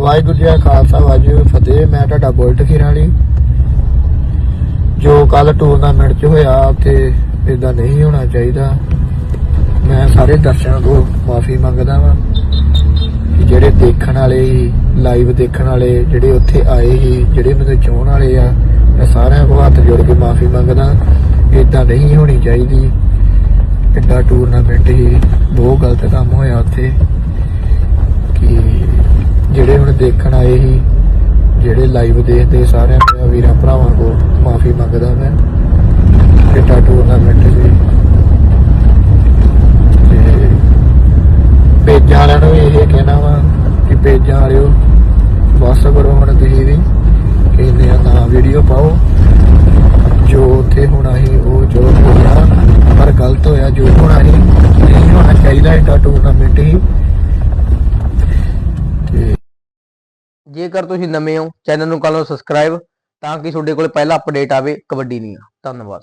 ਵਾਹਿਗੁਰੂ ਜੀ ਕਾ ਖਾਲਸਾ, ਵਾਹਿਗੁਰੂ ਜੀ ਫਤਿਹ। ਮੈਂ ਤੁਹਾਡਾ ਬੁਲਟ ਖੀਰਾਲੀ ਜੋ ਕੱਲ ਟੂਰਨਾਮੈਂਟ 'ਚ ਹੋਇਆ, ਉੱਥੇ ਇਦਾਂ ਨਹੀਂ ਹੋਣਾ ਚਾਹੀਦਾ। ਮੈਂ ਸਾਰੇ ਦਰਸ਼ਕਾਂ ਤੋਂ ਮਾਫੀ ਮੰਗਦਾ ਵਾਂ ਕਿ ਜਿਹੜੇ ਦੇਖਣ ਵਾਲੇ ਹੀ ਲਾਈਵ ਦੇਖਣ ਵਾਲੇ, ਜਿਹੜੇ ਉੱਥੇ ਆਏ ਸੀ ਜਿਹੜੇ ਮੈਨੂੰ ਚਾਹਣ ਵਾਲੇ ਆ, ਮੈਂ ਸਾਰਿਆਂ ਕੋਲ ਹੱਥ ਜੋੜ ਕੇ ਮਾਫੀ ਮੰਗਦਾ। ਇਦਾਂ ਨਹੀਂ ਹੋਣੀ ਚਾਹੀਦੀ। ਐਡਾ ਟੂਰਨਾਮੈਂਟ ਹੀ ਬਹੁਤ ਗਲਤ ਕੰਮ ਹੋਇਆ ਉੱਥੇ। ਜਿਹੜੇ ਹੁਣ ਦੇਖਣ ਆਏ ਸੀ, ਜਿਹੜੇ ਲਾਈਵ ਦੇਖਦੇ ਸਾਰਿਆਂ ਮੇਰਾ ਵੀਰਾਂ ਭਰਾਵਾਂ ਕੋਲ, ਮਾਫੀ ਮੰਗਦਾ ਮੈਂ ਐਡਾ ਟੂਰਨਾਮੈਂਟ ਜੀ ਤੇ ਪੇਜਾਂ ਵਾਲਿਆਂ ਨੂੰ ਇਹ ਕਹਿਣਾ ਵਾ ਕਿ ਪੇਜਾਂ ਵਾਲਿਓ, ਬਸ ਕਰੋ ਹੁਣ ਤੁਸੀਂ ਵੀ ਕਹਿੰਦੇ ਆ ਨਾ ਵੀਡੀਓ ਪਾਓ। ਜੋ ਉੱਥੇ ਹੋਣਾ ਸੀ, ਉਹ ਜੋ ਹੋਇਆ, ਪਰ ਗਲਤ ਹੋਇਆ, ਜੋ ਹੋਣਾ ਸੀ, ਨਹੀਂ ਹੋਣਾ ਚਾਹੀਦਾ ਐਡਾ ਟੂਰਨਾਮੈਂਟ ਹੀ ਤੇ ਜੇਕਰ ਤੁਸੀਂ ਨਵੇਂ ਹੋ, ਚੈਨਲ ਨੂੰ ਕਰ ਲਓ ਸਬਸਕ੍ਰਾਈਬ ਤਾਂ ਕਿ ਤੁਹਾਡੇ ਕੋਲ ਪਹਿਲਾ ਅਪਡੇਟ ਆਵੇ, ਕਬੱਡੀ ਦੀਆਂ। ਧੰਨਵਾਦ।